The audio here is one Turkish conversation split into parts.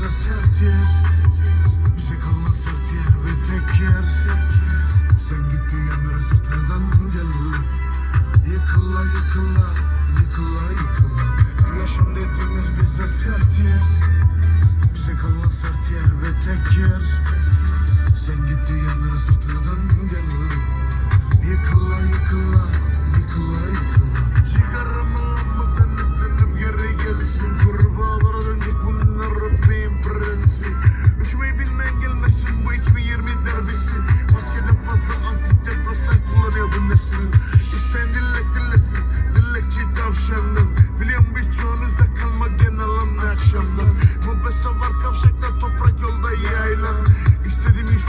kalmazsa sert yer Bize kalmaz sert yer ve tek yer. Sen gittiğin yerlere sırtından gel. Yıkıla yıkıla yıkıla yıkıla. Yaşam dediğimiz bize sert yer Bize kalmaz sert yer ve tek yer. Sen gittiğin yerlere sırtından gel. Yıkıla yıkıla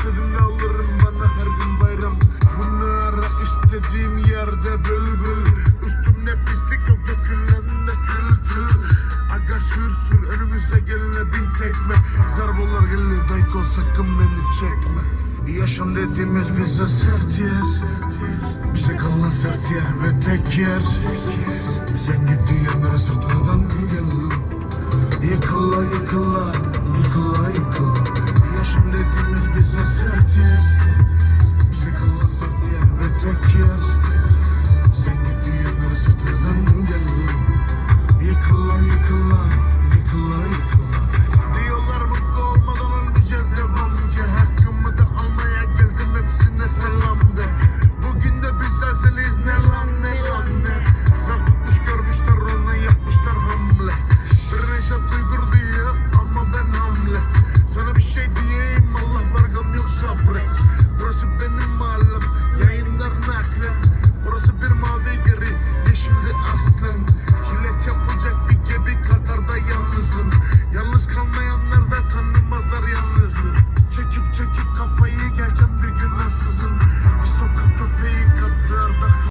İstediğimde alırım bana her gün bayram. Bunlara istediğim yerde bülbül Üstümde pislik yok dökülen de kül kül. Aga sür sür önümüze gelene bin tekme. Zarbolar geliyor dayko sakın beni çekme. Yaşam dediğimiz bize sert yer. Bize kalan sert yer ve tek yer. Sen gittiğin yerlere sırtından gel yıkıla yıkıla